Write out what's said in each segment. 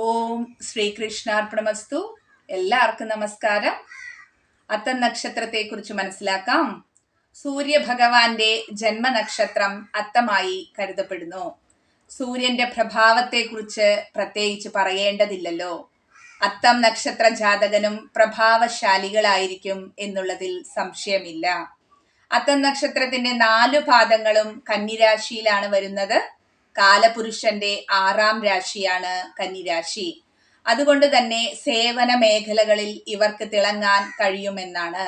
ഓം ശ്രീകൃഷ്ണാർപ്പണമസ്തു. എല്ലാവർക്കും നമസ്കാരം. അത്തം നക്ഷത്രത്തെക്കുറിച്ച് മനസ്സിലാക്കാം. സൂര്യഭഗവാന്റെ ജന്മനക്ഷത്രം അത്തമായി കരുതപ്പെടുന്നു. സൂര്യന്റെ പ്രഭാവത്തെക്കുറിച്ച് പ്രത്യേകിച്ച് പറയേണ്ടതില്ലല്ലോ. അത്തം നക്ഷത്ര ജാതകനും പ്രഭാവശാലികളായിരിക്കും എന്നുള്ളതിൽ സംശയമില്ല. അത്തം നക്ഷത്രത്തിന്റെ നാലു പാദങ്ങളും കന്നിരാശിയിലാണ് വരുന്നത്. കാലപുരുഷന്റെ ആറാം രാശിയാണ് കന്നിരാശി. അതുകൊണ്ട് തന്നെ സേവന മേഖലകളിൽ ഇവർക്ക് തിളങ്ങാൻ കഴിയുമെന്നാണ്.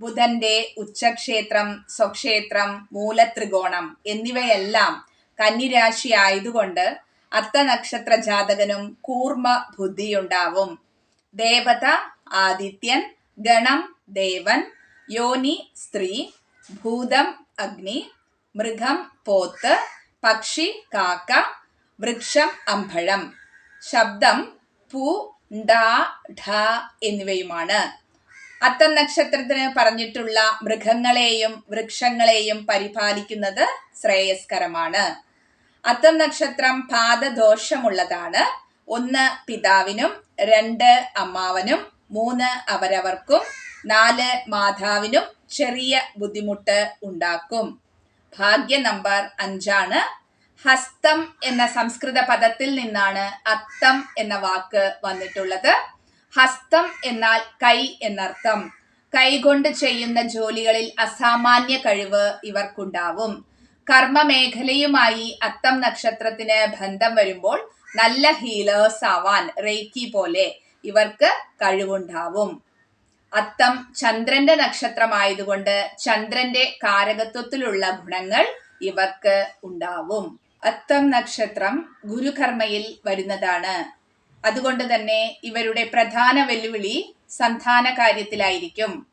ബുധന്റെ ഉച്ചക്ഷേത്രം സ്വക്ഷേത്രം മൂലത്രികോണം എന്നിവയെല്ലാം കന്നിരാശി ആയതുകൊണ്ട് അത്തനക്ഷത്ര ജാതകനും കൂർമ്മ ബുദ്ധിയുണ്ടാവും. ദേവത ആദിത്യൻ ഗണം ദേവൻ യോനി സ്ത്രീ ഭൂതം അഗ്നി മൃഗം പോത്ത് പക്ഷി കാക്ക വൃക്ഷം അമ്പഴം. ശബ്ദം പു എന്നിവയുമാണ്. അത്തം നക്ഷത്രത്തിന് പറഞ്ഞിട്ടുള്ള മൃഗങ്ങളെയും വൃക്ഷങ്ങളെയും പരിപാലിക്കുന്നത് ശ്രേയസ്കരമാണ്. അത്തം നക്ഷത്രം പാദദോഷമുള്ളതാണ്. ഒന്ന് പിതാവിനും രണ്ട് അമ്മാവനും മൂന്ന് അവരവർക്കും നാല് മാതാവിനും ചെറിയ ബുദ്ധിമുട്ട് ഉണ്ടാക്കും. ഭാഗ്യ നമ്പർ അഞ്ചാണ്. ഹസ്തം എന്ന സംസ്കൃത പദത്തിൽ നിന്നാണ് അത്തം എന്ന വാക്ക് വന്നിട്ടുള്ളത്. ഹസ്തം എന്നാൽ കൈ എന്നർത്ഥം. കൈകൊണ്ട് ചെയ്യുന്ന ജോലികളിൽ അസാമാന്യ കഴിവ് ഇവർക്കുണ്ടാവും. കർമ്മ മേഖലയുമായി അത്തം നക്ഷത്രത്തിന് ബന്ധം വരുമ്പോൾ നല്ല ഹീലേഴ്സ് ആവാൻ റേക്കി പോലെ ഇവർക്ക് കഴിവുണ്ടാവും. അത്തം ചന്ദ്രന്റെ നക്ഷത്രമായതുകൊണ്ട് ചന്ദ്രന്റെ കാരകത്വത്തിലുള്ള ഗുണങ്ങൾ ഇവർക്ക് ഉണ്ടാവും. അത്തം നക്ഷത്രം ഗുരുകർമ്മയിൽ വരുന്നതാണ്. അതുകൊണ്ട് തന്നെ ഇവരുടെ പ്രധാന വെല്ലുവിളി സന്താന കാര്യത്തിലായിരിക്കും.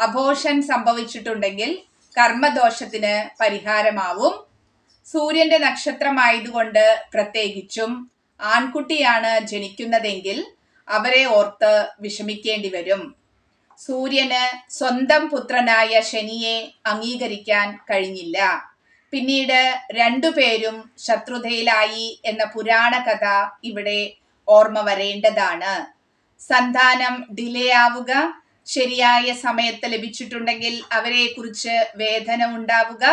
അഭോഷൻ സംഭവിച്ചിട്ടുണ്ടെങ്കിൽ കർമ്മദോഷത്തിന് പരിഹാരമാവും. സൂര്യന്റെ നക്ഷത്രമായതുകൊണ്ട് പ്രത്യേകിച്ചും ആൺകുട്ടിയാണ് ജനിക്കുന്നതെങ്കിൽ അവരെ ഓർത്ത് വിഷമിക്കേണ്ടി വരും. സൂര്യന് സ്വന്തം പുത്രനായ ശനിയെ അംഗീകരിക്കാൻ കഴിഞ്ഞില്ല. പിന്നീട് രണ്ടുപേരും ശത്രുതയിലായി എന്ന പുരാണ കഥ ഇവിടെ ഓർമ്മ വരേണ്ടതാണ്. സന്താനം ഡിലേ ആവുക ശരിയായ സമയത്ത് ലഭിച്ചിട്ടുണ്ടെങ്കിൽ അവരെ കുറിച്ച് വേദന ഉണ്ടാവുക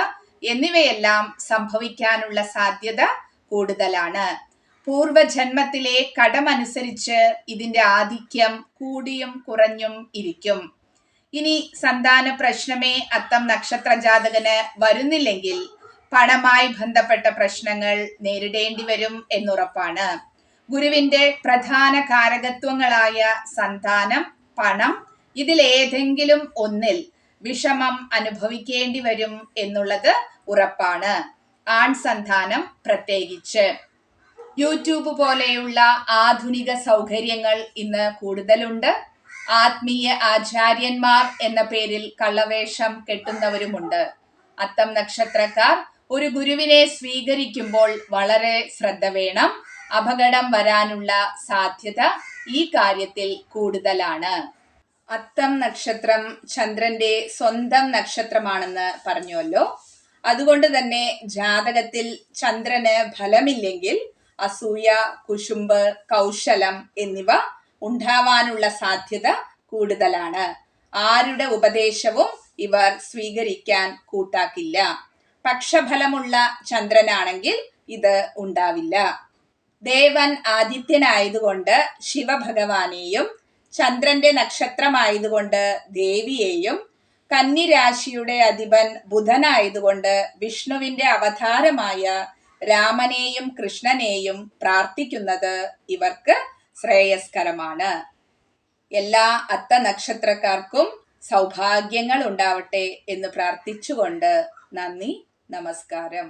എന്നിവയെല്ലാം സംഭവിക്കാനുള്ള സാധ്യത കൂടുതലാണ്. പൂർവജന്മത്തിലെ കടമനുസരിച്ച് ഇതിന്റെ ആധിക്യം കൂടിയും കുറഞ്ഞും ഇരിക്കും. ഇനി സന്താന പ്രശ്നമേ അത്തം നക്ഷത്ര ജാതകന് വരുന്നില്ലെങ്കിൽ പണമായി ബന്ധപ്പെട്ട പ്രശ്നങ്ങൾ നേരിടേണ്ടി വരും എന്നുറപ്പാണ്. ഗുരുവിന്റെ പ്രധാന കാരകത്വങ്ങളായ സന്താനം പണം ഇതിലേതെങ്കിലും ഒന്നിൽ വിഷമം അനുഭവിക്കേണ്ടി വരും എന്നുള്ളത് ഉറപ്പാണ്. ആൺ സന്താനം പ്രത്യേകിച്ച്. യൂട്യൂബ് പോലെയുള്ള ആധുനിക സൗകര്യങ്ങൾ ഇന്ന് കൂടുതലുണ്ട്. ആത്മീയ ആചാര്യന്മാർ എന്ന പേരിൽ കള്ളവേഷം കെട്ടുന്നവരുമുണ്ട്. അത്തം നക്ഷത്രക്കാർ ഒരു ഗുരുവിനെ സ്വീകരിക്കുമ്പോൾ വളരെ ശ്രദ്ധ വേണം. അപകടം വരാനുള്ള സാധ്യത ഈ കാര്യത്തിൽ കൂടുതലാണ്. അത്തം നക്ഷത്രം ചന്ദ്രന്റെ സ്വന്തം നക്ഷത്രമാണെന്ന് പറഞ്ഞുവല്ലോ. അതുകൊണ്ട് തന്നെ ജാതകത്തിൽ ചന്ദ്രന് ഫലമില്ലെങ്കിൽ അസൂയ കുശുമ്പ് കൗശലം എന്നിവ ഉണ്ടാവാനുള്ള സാധ്യത കൂടുതലാണ്. ആരുടെ ഉപദേശവും ഇവർ സ്വീകരിക്കാൻ കൂട്ടാക്കില്ല. പക്ഷഫലമുള്ള ചന്ദ്രനാണെങ്കിൽ ഇത് ഉണ്ടാവില്ല. ദേവൻ ആദിത്യനായതുകൊണ്ട് ശിവഭഗവാനെയും ചന്ദ്രന്റെ നക്ഷത്രമായതുകൊണ്ട് ദേവിയെയും കന്നിരാശിയുടെ അധിപൻ ബുധനായതുകൊണ്ട് വിഷ്ണുവിന്റെ അവതാരമായ രാമനെയും കൃഷ്ണനെയും പ്രാർത്ഥിക്കുന്നത് ഇവർക്ക് ശ്രേയസ്കരമാണ്. എല്ലാ അത്ത നക്ഷത്രക്കാർക്കും സൗഭാഗ്യങ്ങൾ ഉണ്ടാവട്ടെ എന്ന് പ്രാർത്ഥിച്ചുകൊണ്ട് നന്ദി നമസ്കാരം.